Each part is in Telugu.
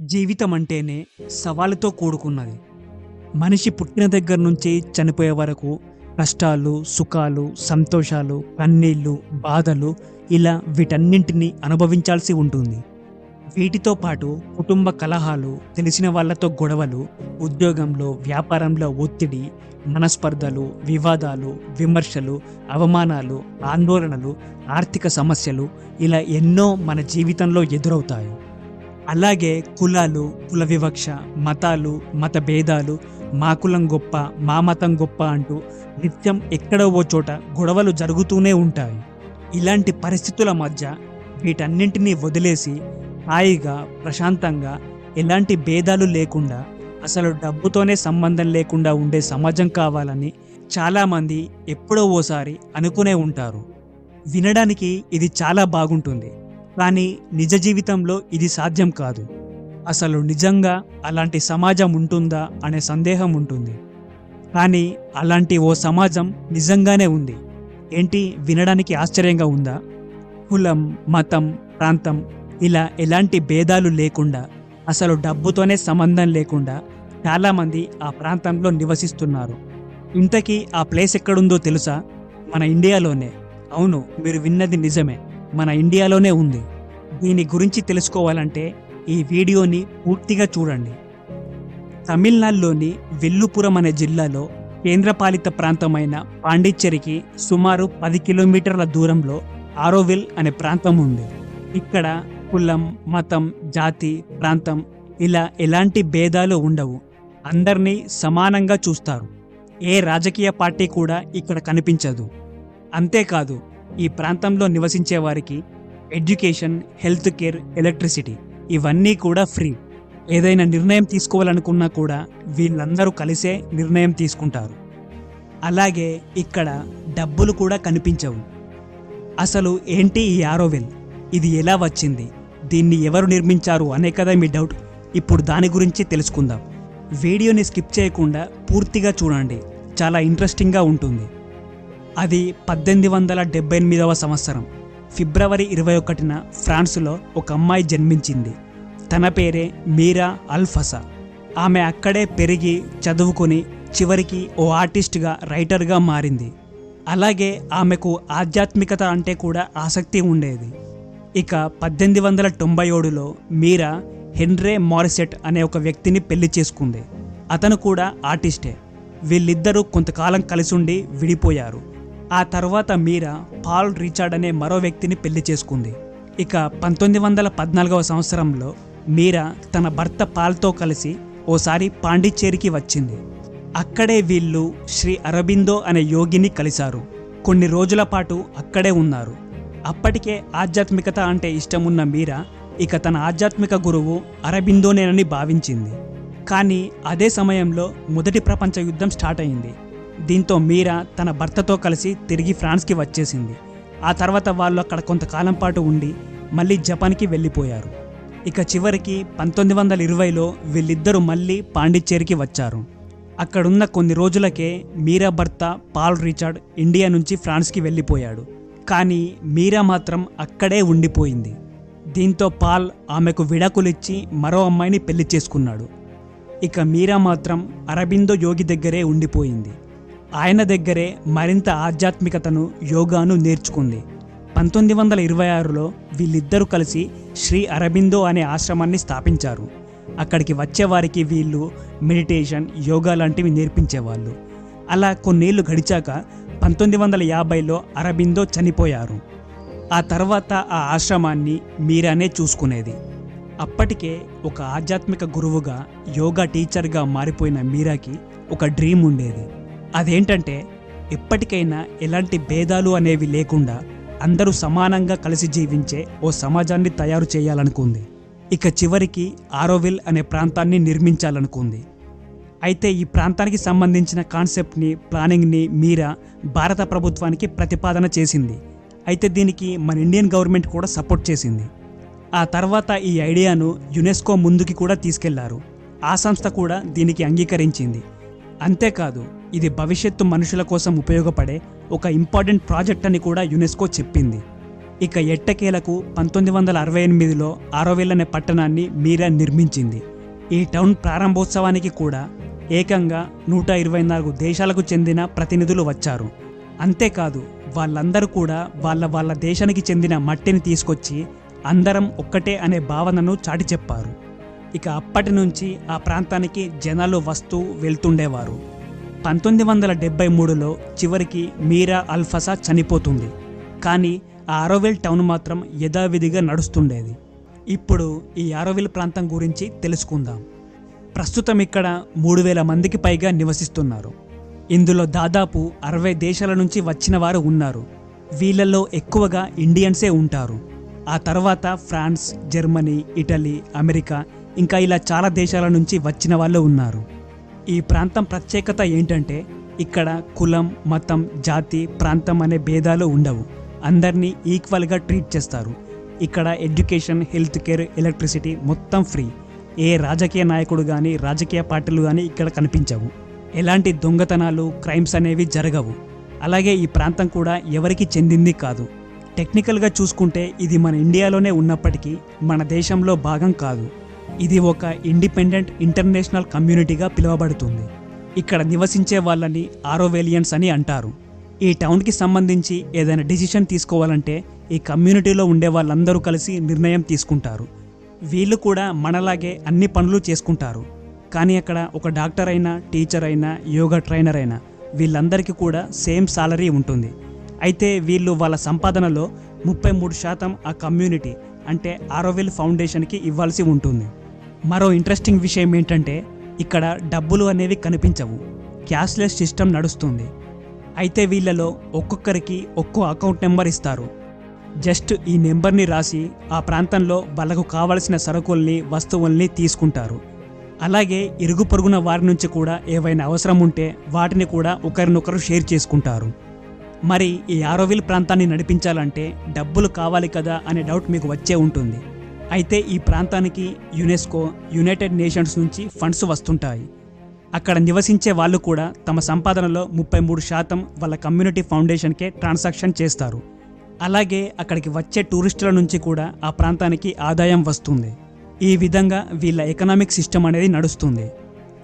జీవితం అంటేనే సవాళ్ళతో కూడుకున్నది. మనిషి పుట్టిన దగ్గర నుంచి చనిపోయే వరకు కష్టాలు సుఖాలు సంతోషాలు కన్నీళ్ళు బాధలు ఇలా వీటన్నింటినీ అనుభవించాల్సి ఉంటుంది. వీటితో పాటు కుటుంబ కలహాలు తెలిసిన వాళ్ళతో గొడవలు ఉద్యోగంలో వ్యాపారంలో ఒత్తిడి మనస్పర్ధలు వివాదాలు విమర్శలు అవమానాలు ఆందోళనలు ఆర్థిక సమస్యలు ఇలా ఎన్నో మన జీవితంలో ఎదురవుతాయి. అలాగే కులాలు కుల వివక్ష మతాలు మత భేదాలు మా కులం గొప్ప మా మతం గొప్ప అంటూ నిత్యం ఎక్కడో ఓ చోట గొడవలు జరుగుతూనే ఉంటాయి. ఇలాంటి పరిస్థితుల మధ్య వీటన్నింటినీ వదిలేసి హాయిగా ప్రశాంతంగా ఎలాంటి భేదాలు లేకుండా అసలు డబ్బుతోనే సంబంధం లేకుండా ఉండే సమాజం కావాలని చాలామంది ఎప్పుడో ఓసారి అనుకునే ఉంటారు. వినడానికి ఇది చాలా బాగుంటుంది. కానీ నిజ జీవితంలో ఇది సాధ్యం కాదు. అసలు నిజంగా అలాంటి సమాజం ఉంటుందా అనే సందేహం ఉంటుంది. కానీ అలాంటి ఓ సమాజం నిజంగానే ఉంది. ఏంటి? వినడానికి ఆశ్చర్యంగా ఉందా? కులం మతం ప్రాంతం ఇలా ఎలాంటి భేదాలు లేకుండా అసలు డబ్బుతోనే సంబంధం లేకుండా చాలామంది ఆ ప్రాంతంలో నివసిస్తున్నారు. ఇంతకీ ఆ ప్లేస్ ఎక్కడుందో తెలుసా? మన ఇండియాలోనే. అవును మీరు విన్నది నిజమే. మన ఇండియాలోనే ఉంది. దీని గురించి తెలుసుకోవాలంటే ఈ వీడియోని పూర్తిగా చూడండి. తమిళనాడులోని వెల్లుపురం అనే జిల్లాలో కేంద్రపాలిత ప్రాంతమైన పాండిచ్చేరికి సుమారు పది కిలోమీటర్ల దూరంలో ఆరోవిల్ అనే ప్రాంతం ఉంది. ఇక్కడ కులం మతం జాతి ప్రాంతం ఇలా ఎలాంటి భేదాలు ఉండవు. అందరినీ సమానంగా చూస్తారు. ఏ రాజకీయ పార్టీ కూడా ఇక్కడ కనిపించదు. అంతేకాదు ఈ ప్రాంతంలో నివసించే వారికి ఎడ్యుకేషన్ హెల్త్ కేర్ ఎలక్ట్రిసిటీ ఇవన్నీ కూడా ఫ్రీ. ఏదైనా నిర్ణయం తీసుకోవాలనుకున్నా కూడా వీళ్ళందరూ కలిసే నిర్ణయం తీసుకుంటారు. అలాగే ఇక్కడ డబ్బులు కూడా కనిపించవు. అసలు ఏంటి ఈ ఆరోవెల్? ఇది ఎలా వచ్చింది? దీన్ని ఎవరు నిర్మించారు అనే కదా మీ డౌట్. ఇప్పుడు దాని గురించి తెలుసుకుందాం. వీడియోని స్కిప్ చేయకుండా పూర్తిగా చూడండి. చాలా ఇంట్రెస్టింగ్గా ఉంటుంది. అది పద్దెనిమిది వందల డెబ్బై ఎనిమిదవ సంవత్సరం. ఫిబ్రవరి ఇరవై ఒకటిన ఫ్రాన్స్లో ఒక అమ్మాయి జన్మించింది. తన పేరే మీరా అల్ఫసా. ఆమె అక్కడే పెరిగి చదువుకుని చివరికి ఓ ఆర్టిస్ట్గా రైటర్గా మారింది. అలాగే ఆమెకు ఆధ్యాత్మికత అంటే కూడా ఆసక్తి ఉండేది. ఇక పద్దెనిమిది వందల తొంభై ఏడులో మీరా హెన్రే మారిసెట్ అనే ఒక వ్యక్తిని పెళ్ళి చేసుకుంది. అతను కూడా ఆర్టిస్టే. వీళ్ళిద్దరూ కొంతకాలం కలిసుండి విడిపోయారు. ఆ తర్వాత మీరా పాల్ రిచార్డ్ అనే మరో వ్యక్తిని పెళ్ళి చేసుకుంది. ఇక పంతొమ్మిది వందల పద్నాలుగవ సంవత్సరంలో మీరా తన భర్త పాల్తో కలిసి ఓసారి పాండిచ్చేరికి వచ్చింది. అక్కడే వీళ్ళు శ్రీ అరబిందో అనే యోగిని కలిశారు. కొన్ని రోజుల పాటు అక్కడే ఉన్నారు. అప్పటికే ఆధ్యాత్మికత అంటే ఇష్టమున్న మీరా ఇక తన ఆధ్యాత్మిక గురువు అరబిందోనేనని భావించింది. కానీ అదే సమయంలో మొదటి ప్రపంచ యుద్ధం స్టార్ట్ అయింది. దీంతో మీరా తన భర్తతో కలిసి తిరిగి ఫ్రాన్స్కి వచ్చేసింది. ఆ తర్వాత వాళ్ళు అక్కడ కొంతకాలం పాటు ఉండి మళ్ళీ జపాన్కి వెళ్ళిపోయారు. ఇక చివరికి పంతొమ్మిది వందల ఇరవైలో వీళ్ళిద్దరూ మళ్ళీ పాండిచ్చేరికి వచ్చారు. అక్కడున్న కొన్ని రోజులకే మీరా భర్త పాల్ రిచార్డ్ ఇండియా నుంచి ఫ్రాన్స్కి వెళ్ళిపోయాడు. కానీ మీరా మాత్రం అక్కడే ఉండిపోయింది. దీంతో పాల్ ఆమెకు విడాకులిచ్చి మరో అమ్మాయిని పెళ్ళి చేసుకున్నాడు. ఇక మీరా మాత్రం అరబిందో యోగి దగ్గరే ఉండిపోయింది. ఆయన దగ్గరే మరింత ఆధ్యాత్మికతను యోగాను నేర్చుకుంది. పంతొమ్మిది వందల ఇరవై ఆరులో వీళ్ళిద్దరూ కలిసి శ్రీ అరబిందో అనే ఆశ్రమాన్ని స్థాపించారు. అక్కడికి వచ్చేవారికి వీళ్ళు మెడిటేషన్ యోగా లాంటివి నేర్పించేవాళ్ళు. అలా కొన్నేళ్ళు గడిచాక పంతొమ్మిది వందల యాభైలో అరబిందో చనిపోయారు. ఆ తర్వాత ఆ ఆశ్రమాన్ని మీరానే చూసుకునేది. అప్పటికే ఒక ఆధ్యాత్మిక గురువుగా యోగా టీచర్గా మారిపోయిన మీరాకి ఒక డ్రీమ్ ఉండేది. అదేంటంటే ఎప్పటికైనా ఎలాంటి భేదాలు అనేవి లేకుండా అందరూ సమానంగా కలిసి జీవించే ఓ సమాజాన్ని తయారు చేయాలనుకుంది. ఇక చివరికి ఆరోవిల్ అనే ప్రాంతాన్ని నిర్మించాలనుకుంది. అయితే ఈ ప్రాంతానికి సంబంధించిన కాన్సెప్ట్ని ప్లానింగ్ని మీరా భారత ప్రభుత్వానికి ప్రతిపాదన చేసింది. అయితే దీనికి మన ఇండియన్ గవర్నమెంట్ కూడా సపోర్ట్ చేసింది. ఆ తర్వాత ఈ ఐడియాను యునెస్కో ముందుకి కూడా తీసుకెళ్ళారు. ఆ సంస్థ కూడా దీనికి అంగీకరించింది. అంతేకాదు ఇది భవిష్యత్తు మనుషుల కోసం ఉపయోగపడే ఒక ఇంపార్టెంట్ ప్రాజెక్ట్ అని కూడా యునెస్కో చెప్పింది. ఇక ఎట్టకేలకు పంతొమ్మిది వందల అరవై ఎనిమిదిలో ఆరోవేల్ అనే పట్టణాన్ని మీరా నిర్మించింది. ఈ టౌన్ ప్రారంభోత్సవానికి కూడా ఏకంగా నూట ఇరవై నాలుగు దేశాలకు చెందిన ప్రతినిధులు వచ్చారు. అంతేకాదు వాళ్ళందరూ కూడా వాళ్ళ వాళ్ళ దేశానికి చెందిన మట్టిని తీసుకొచ్చి అందరం ఒక్కటే అనే భావనను చాటి చెప్పారు. ఇక అప్పటి నుంచి ఆ ప్రాంతానికి జనాలు వస్తూ వెళ్తుండేవారు. పంతొమ్మిది వందల డెబ్బై మూడులో చివరికి మీరా అల్ఫసా చనిపోతుంది. కానీ ఆ ఆరోవిల్ టౌన్ మాత్రం యథావిధిగా నడుస్తుండేది. ఇప్పుడు ఈ ఆరోవిల్ ప్రాంతం గురించి తెలుసుకుందాం. ప్రస్తుతం ఇక్కడ మూడు వేల మందికి పైగా నివసిస్తున్నారు. ఇందులో దాదాపు అరవై దేశాల నుంచి వచ్చిన వారు ఉన్నారు. వీళ్ళల్లో ఎక్కువగా ఇండియన్సే ఉంటారు. ఆ తర్వాత ఫ్రాన్స్ జర్మనీ ఇటలీ అమెరికా ఇంకా ఇలా చాలా దేశాల నుంచి వచ్చిన వాళ్ళు ఉన్నారు. ఈ ప్రాంతం ప్రత్యేకత ఏంటంటే ఇక్కడ కులం మతం జాతి ప్రాంతం అనే భేదాలు ఉండవు. అందరినీ ఈక్వల్గా ట్రీట్ చేస్తారు. ఇక్కడ ఎడ్యుకేషన్ హెల్త్ కేర్ ఎలక్ట్రిసిటీ మొత్తం ఫ్రీ. ఏ రాజకీయ నాయకుడు కానీ రాజకీయ పార్టీలు కానీ ఇక్కడ కనిపించవు. ఎలాంటి దొంగతనాలు క్రైమ్స్ అనేవి జరగవు. అలాగే ఈ ప్రాంతం కూడా ఎవరికి చెందింది కాదు. టెక్నికల్గా చూసుకుంటే ఇది మన ఇండియాలోనే ఉన్నప్పటికీ మన దేశంలో భాగం కాదు. ఇది ఒక ఇండిపెండెంట్ ఇంటర్నేషనల్ కమ్యూనిటీగా పిలువబడుతుంది. ఇక్కడ నివసించే వాళ్ళని ఆరోవేలియన్స్ అని అంటారు. ఈ టౌన్కి సంబంధించి ఏదైనా డిసిషన్ తీసుకోవాలంటే ఈ కమ్యూనిటీలో ఉండే వాళ్ళందరూ కలిసి నిర్ణయం తీసుకుంటారు. వీళ్ళు కూడా మనలాగే అన్ని పనులు చేసుకుంటారు. కానీ అక్కడ ఒక డాక్టర్ అయినా టీచర్ అయినా యోగా ట్రైనర్ అయినా వీళ్ళందరికీ కూడా సేమ్ సాలరీ ఉంటుంది. అయితే వీళ్ళు వాళ్ళ సంపాదనలో ముప్పై మూడు శాతం ఆ కమ్యూనిటీ అంటే ఆరోవిల్ ఫౌండేషన్కి ఇవ్వాల్సి ఉంటుంది. మరో ఇంట్రెస్టింగ్ విషయం ఏంటంటే ఇక్కడ డబ్బులు అనేవి కనిపించవు. క్యాష్లెస్ సిస్టమ్ నడుస్తుంది. అయితే వీళ్ళలో ఒక్కొక్కరికి ఒక్కో అకౌంట్ నెంబర్ ఇస్తారు. జస్ట్ ఈ నెంబర్ని రాసి ఆ ప్రాంతంలో వాళ్ళకు కావలసిన సరుకుల్ని వస్తువుల్ని తీసుకుంటారు. అలాగే ఇరుగు పొరుగున వారి నుంచి కూడా ఏవైనా అవసరం ఉంటే వాటిని కూడా ఒకరినొకరు షేర్ చేసుకుంటారు. మరి ఈ ఆరోవిల్ ప్రాంతాన్ని నడిపించాలంటే డబ్బులు కావాలి కదా అనే డౌట్ మీకు వచ్చే ఉంటుంది. అయితే ఈ ప్రాంతానికి యునెస్కో యునైటెడ్ నేషన్స్ నుంచి ఫండ్స్ వస్తుంటాయి. అక్కడ నివసించే వాళ్ళు కూడా తమ సంపాదనలో ముప్పై మూడు శాతం వాళ్ళ కమ్యూనిటీ ఫౌండేషన్కే ట్రాన్సాక్షన్ చేస్తారు. అలాగే అక్కడికి వచ్చే టూరిస్టుల నుంచి కూడా ఆ ప్రాంతానికి ఆదాయం వస్తుంది. ఈ విధంగా వీళ్ళ ఎకనామిక్ సిస్టమ్ అనేది నడుస్తుంది.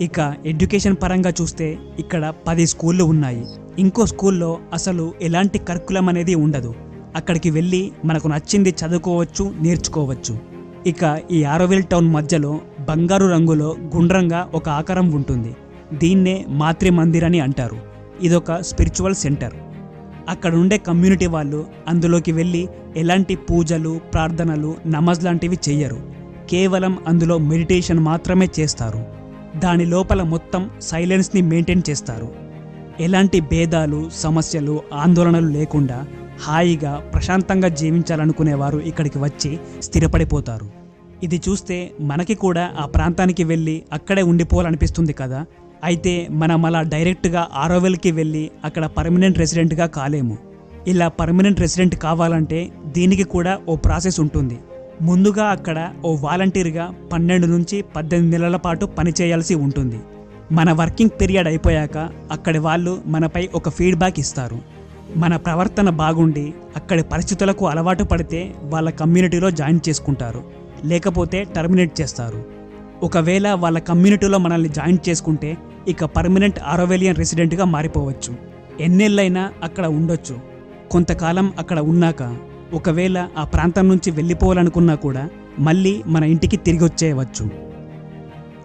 ఇక ఎడ్యుకేషన్ పరంగా చూస్తే ఇక్కడ పది స్కూళ్ళు ఉన్నాయి. ఇంకో స్కూల్లో అసలు ఎలాంటి కర్కులం అనేది ఉండదు. అక్కడికి వెళ్ళి మనకు నచ్చింది చదువుకోవచ్చు నేర్చుకోవచ్చు. ఇక ఈ ఆరోవిల్ టౌన్ మధ్యలో బంగారు రంగులో గుండ్రంగా ఒక ఆకారం ఉంటుంది. దీన్నే మాతృ మందిర్ అని అంటారు. ఇదొక స్పిరిచువల్ సెంటర్. అక్కడ ఉండే కమ్యూనిటీ వాళ్ళు అందులోకి వెళ్ళి ఎలాంటి పూజలు ప్రార్థనలు నమాజ్ లాంటివి చెయ్యరు. కేవలం అందులో మెడిటేషన్ మాత్రమే చేస్తారు. దాని లోపల మొత్తం సైలెన్స్ని మెయింటైన్ చేస్తారు. ఎలాంటి భేదాలు సమస్యలు ఆందోళనలు లేకుండా హాయిగా ప్రశాంతంగా జీవించాలనుకునేవారు ఇక్కడికి వచ్చి స్థిరపడిపోతారు. ఇది చూస్తే మనకి కూడా ఆ ప్రాంతానికి వెళ్ళి అక్కడే ఉండిపోవాలనిపిస్తుంది కదా. అయితే మనం అలా డైరెక్ట్గా ఆరోవెల్కి వెళ్ళి అక్కడ పర్మనెంట్ రెసిడెంట్గా కాలేము. ఇలా పర్మనెంట్ రెసిడెంట్ కావాలంటే దీనికి కూడా ఓ ప్రాసెస్ ఉంటుంది. ముందుగా అక్కడ ఓ వాలంటీర్గా పన్నెండు నుంచి పద్దెనిమిది నెలల పాటు పనిచేయాల్సి ఉంటుంది. మన వర్కింగ్ పీరియడ్ అయిపోయాక అక్కడి వాళ్ళు మనపై ఒక ఫీడ్బ్యాక్ ఇస్తారు. మన ప్రవర్తన బాగుండి అక్కడి పరిస్థితులకు అలవాటు పడితే వాళ్ళ కమ్యూనిటీలో జాయిన్ చేసుకుంటారు లేకపోతే టర్మినేట్ చేస్తారు. ఒకవేళ వాళ్ళ కమ్యూనిటీలో మనల్ని జాయిన్ చేసుకుంటే ఇక పర్మనెంట్ ఆరోవేలియన్ రెసిడెంట్గా మారిపోవచ్చు. ఎన్నేళ్ళైనా అక్కడ ఉండొచ్చు. కొంతకాలం అక్కడ ఉన్నాక ఒకవేళ ఆ ప్రాంతం నుంచి వెళ్ళిపోవాలనుకున్నా కూడా మళ్ళీ మన ఇంటికి తిరిగి వచ్చేయవచ్చు.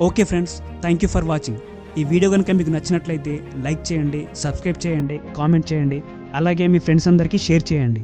Okay friends thank you for watching. ఈ వీడియో కనుక మీకు నచ్చినట్లయితే లైక్ చేయండి సబ్స్క్రైబ్ చేయండి కామెంట్ చేయండి. అలాగే మీ ఫ్రెండ్స్ అందరికీ షేర్ చేయండి.